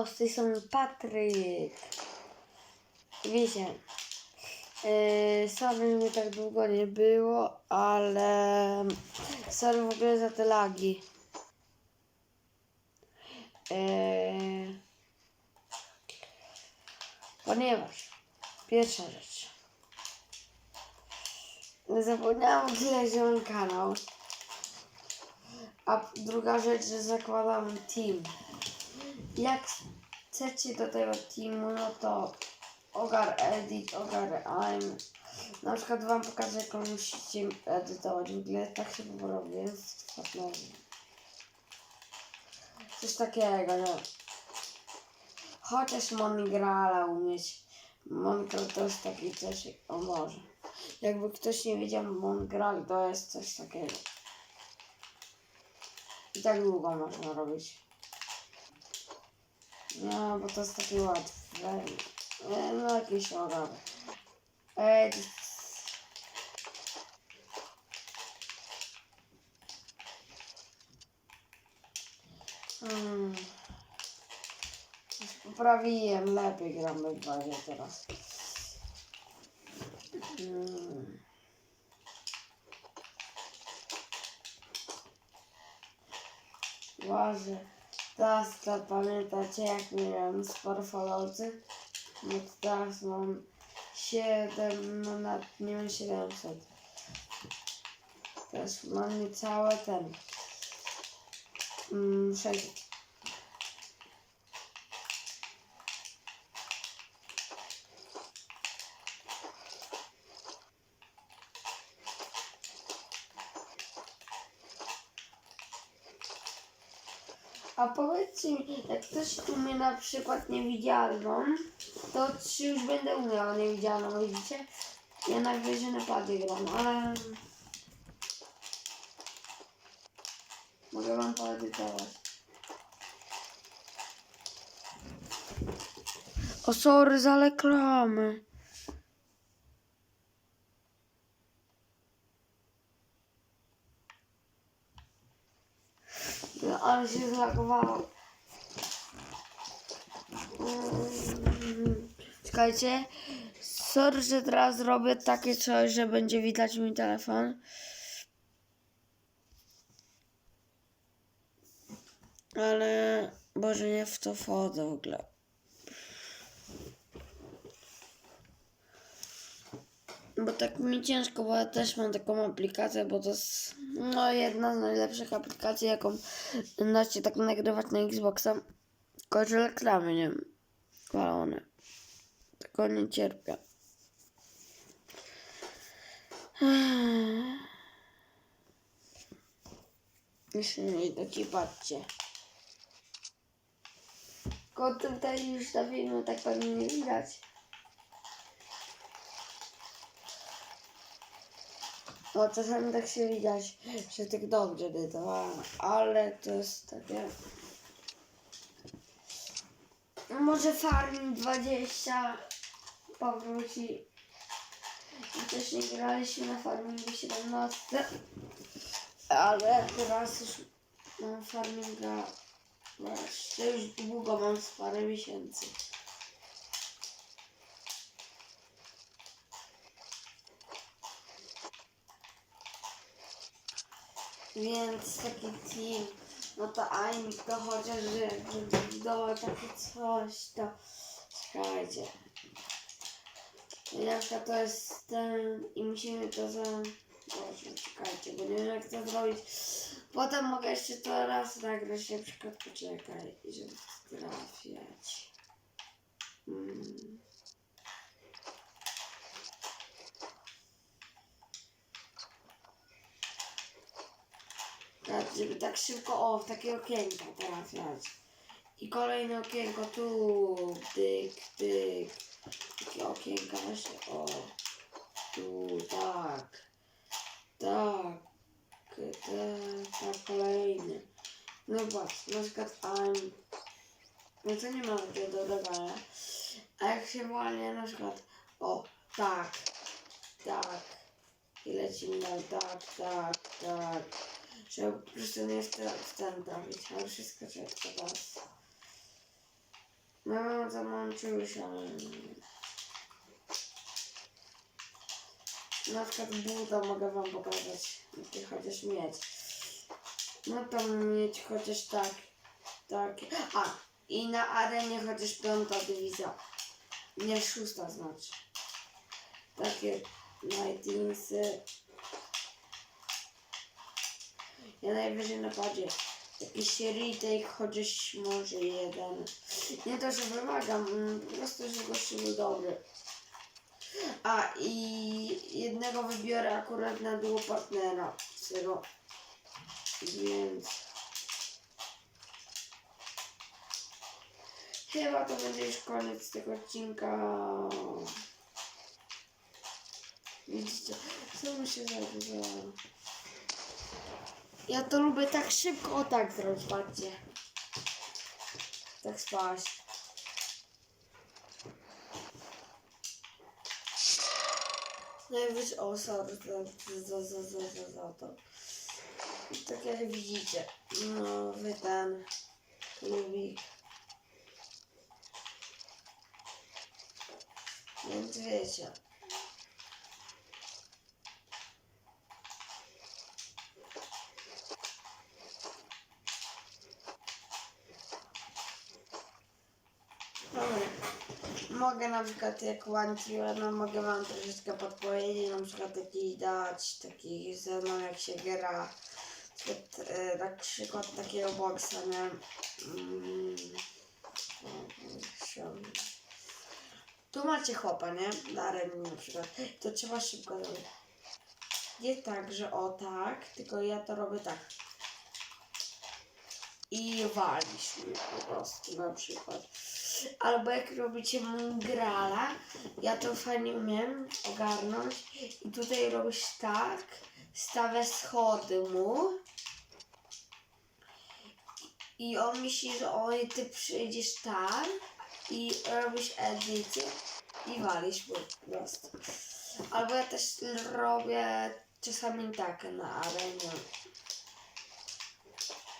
Yo, z tej strony Patryk. Wiecie, yy, sorry, mnie tak długo nie było, ale sorry w ogóle za te lagi. Yy, ponieważ pierwsza rzecz. Zapomniałam mam kanał. A druga rzecz, że zakładam team. Jak chcecie do tego teamu, no to Ogar Edit, Ogar I'm. Na przykład wam pokażę, jak musicie edytować. W ogóle tak się porobię, więc partnerzy. Coś takiego, nie? Chociaż Mongrala umieć. Mongral to jest taki coś, o może. Jakby ktoś nie wiedział, Mongral to jest coś takiego. I tak długo można robić. No, bo to jest takie łatwe. E, No, jakieś orowe. Edit. Hmm. Już poprawiłem, lepiej gramy w bazie teraz. Hmm. Łażę. Teraz to pamiętacie jak miałem sporo followcy? No to teraz mam 7, no na, nie mam 700. Teraz mam niecałe ten. Mm, 600. A powiedzcie mi, jak ktoś tu mnie na przykład niewidzialną, to czy już będę umiała niewidzialną, widzicie? Ja na grze na padzie gram, ale... Mogę wam poedytować. O sorry za reklamy. Ale się zlagowało. Czekajcie. Sorry, że teraz zrobię takie coś, że będzie widać mój telefon. Ale Boże, nie w to wchodzę w ogóle. Bo tak mi ciężko, bo ja też mam taką aplikację, bo to jest no, jedna z najlepszych aplikacji, jaką da się tak nagrywać na Xboxa. Tylko, że reklamy nie. Walone. Tylko nie cierpię. Jeszcze nie idę ci patrzcie. Tylko tutaj już na tak pewnie nie widać. No czasami tak się widać, że tak dobrze edytowałem, ale to jest takie... Może Farming 20 powróci. I też nie graliśmy na Farmingu 17, ale teraz już mam Farminga już długo mam z parę miesięcy. Więc taki team, no to Aimik to chociaż, budował takie coś, to czekajcie. Przykład to jest ten i musimy to za... Boże, czekajcie, bo nie wiem jak to zrobić. Potem mogę jeszcze to raz nagrać, na przykład poczekaj, żeby trafiać. Mm. Tak, żeby tak szybko, o, w takie okienko trafiać. I kolejne okienko tu, tyk, tyk. Takie okienka właśnie, o. Tu, tak. Tak. Tak, tak, kolejny. No patrz, na przykład I'm... No to nie ma takiego dodawania. A jak się wolnie na przykład, o, tak, tak. I lecimy dalej, tak, tak, tak. Żeby po prostu nie ten, w trafić, ale wszystko czeka teraz. No, zamączył się. Na przykład buta mogę wam pokazać, jakie chociaż mieć. No tam mieć chociaż tak, tak. A, i na arenie chociaż piąta dywizja. Nie szósta znaczy. Takie Nightingsy. Ja najwyżej napadzie. Jakiś retake, chociaż może jeden. Nie to, że wymagam, mm, po prostu, że gościu był dobry. A i jednego wybiorę akurat na duo partnera. Z tego. Więc. Chyba to będzie już koniec tego odcinka. Widzicie, co mi się zadziało? Ja to lubię tak szybko, o tak zrobić, patrzcie. Tak spaść. Najwyżej, o sorry za, za, za, za, za to. Tak jak widzicie, no wy ten lubik. Więc wiecie. Mogę na przykład jak łączyłem, no mogę wam troszeczkę podpowiedzieć, na przykład jakiś dać takich ze mną jak się gra. Na przykład, e, przykład takiego boksa, nie? Mm. Tu macie chłopa, nie? Na arenie na przykład. To trzeba szybko zrobić. Nie tak, że o tak, tylko ja to robię tak. I walisz mi po prostu na przykład. Albo jak robicie grala, ja to fajnie umiem ogarnąć i tutaj robisz tak, stawiasz schody mu i on myśli, że oj, ty przyjdziesz tam i robisz edycję i walisz po prostu. Albo ja też robię czasami tak na arenie.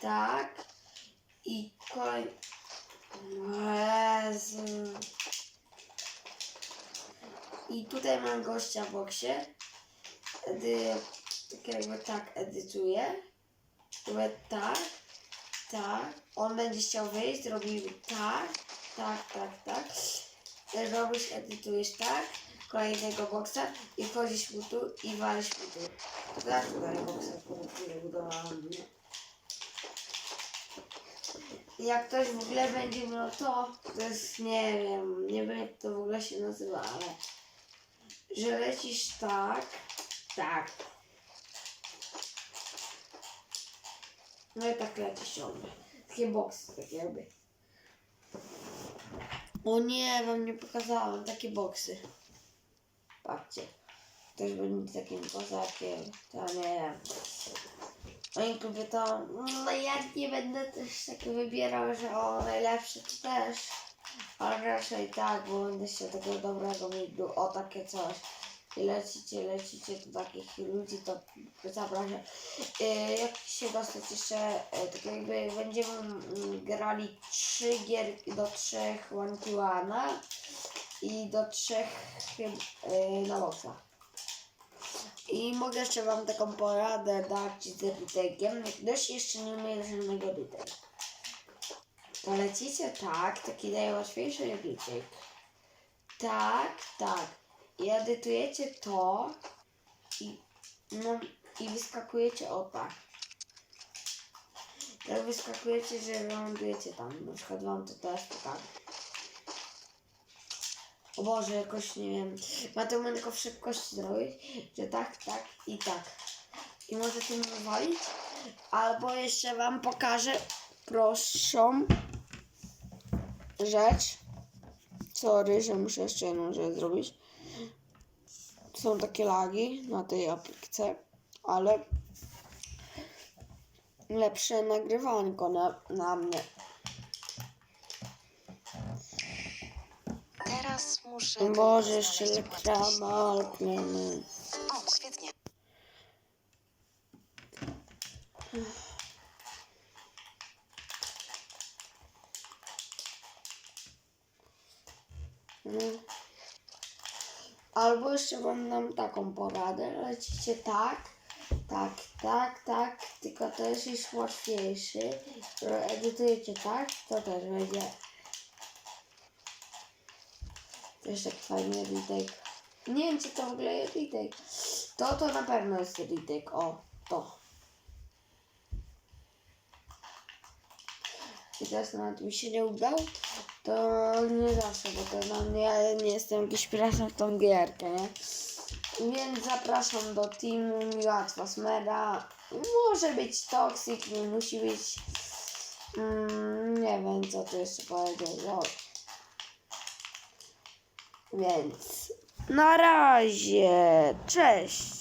Tak i kolej... Jezu. I tutaj mam gościa w boksie. Edy, tak jakby tak edytuję. Tak, tak. On będzie chciał wyjść, robił tak, tak, tak, tak. Robisz, edytujesz tak. Kolejnego boksa i wchodzisz mu tu i walisz mu tu. Tak tutaj boksa, który budowałam. Nie? Jak ktoś w ogóle będzie miał to, to jest, nie wiem, nie wiem jak to w ogóle się nazywa, ale że lecisz tak, tak. No i tak lecisz ciągle. Takie boksy, tak jakby. O nie, wam nie pokazałam, takie boksy. Patrzcie. Też będzie takim kozakiem. To nie wiem. Oni lubię to. No ja nie będę też tak wybierał, że o najlepsze to też. Ale raczej tak, bo będę się takiego dobrego du- O takie coś. I lecicie, lecicie do takich ludzi, to zapraszam. Yy, jak się dostać jeszcze, yy, tak jakby będziemy mm, grali trzy gierki do trzech one i do trzech yy, na boksach. I mogę jeszcze wam taką poradę dać z retakiem. Jak ktoś jeszcze nie umie żadnego retake, to lecicie tak, taki najłatwiejszy retake. Tak, tak. I edytujecie to i, no, i wyskakujecie o tak. Jak wyskakujecie, że lądujecie tam. Na przykład wam to też pokażę. O Boże, jakoś nie wiem. Ma to tylko w szybkości zrobić, że tak, tak i tak. I może tym wywalić. Albo jeszcze wam pokażę prostszą rzecz. Sorry, że muszę jeszcze jedną rzecz zrobić. Są takie lagi na tej aplikacji, ale lepsze nagrywanko na, na mnie. Teraz muszę. Boże, jeszcze reklama. O, świetnie. No. Albo jeszcze wam dam taką poradę. Lecicie tak, tak, tak, tak, tylko to jest już łatwiejszy. Edytujecie tak, to też będzie. Też tak fajnie retake. Nie wiem, czy to w ogóle jest retake. To to na pewno jest retake. O, to. I teraz nawet mi się nie udał, to nie zawsze, bo to mnie, ja nie jestem jakiś pirasem w tą gierkę, nie? Więc zapraszam do teamu Miłatwa Smeda. Może być toxic, nie musi być. Mm, nie wiem, co tu jeszcze powiedzieć. Więc na razie, cześć.